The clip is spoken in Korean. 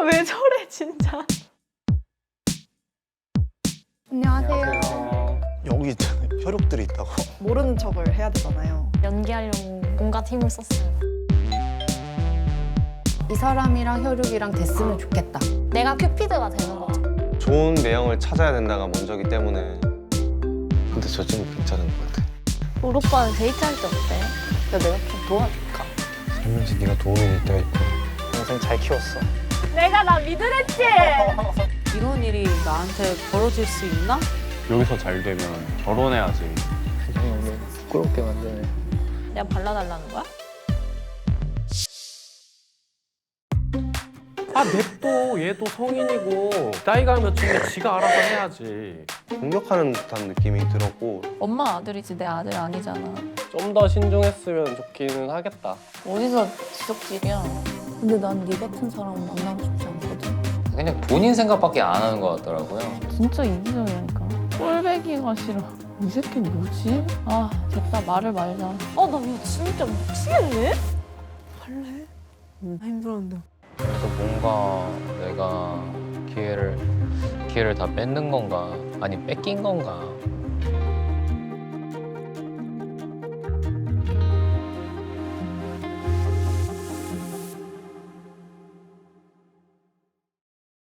왜 저래 진짜. 안녕하세요. 여기 있잖아요. 혈육들이 있다고. 모르는 척을 해야 되잖아요. 연기하려고 온갖 힘을 썼어요. 이 사람이랑 혈육이랑 됐으면 좋겠다. 내가 큐피드가 되는 거죠. 좋은 매형을 찾아야 된다가 먼저기 때문에 근데 저 친구 괜찮은 것 같아 우리 오빠는 데이트할 때 어때? 야, 내가 좀 도와줄까? 살면서 네가 도움이 될 때가 있고 동생 잘 키웠어. 내가 나 믿으랬지. 이런 일이 나한테 벌어질 수 있나? 여기서 잘 되면 결혼해야지. 세상이 오늘 부끄럽게 만드네. 내가 발라달라는 거야? 아 냅둬 얘도 성인이고 나이가 몇인데 지가 알아서 해야지. 공격하는 듯한 느낌이 들었고 엄마 아들이지 내 아들 아니잖아. 좀 더 신중했으면 좋기는 하겠다. 어디서 지속질이야. 근데 난 네 같은 사람 만나고 싶지 않거든. 그냥 본인 생각밖에 안 하는 것 같더라고요. 진짜 이기적이니까. 꼴배기가 싫어. 이 새끼 뭐지? 아 됐다 말을 말자. 어, 나 이거 진짜 미치겠네? 그래서 뭔가 내가 기회를 기회를 다 뺏는 건가 아니 뺏긴 건가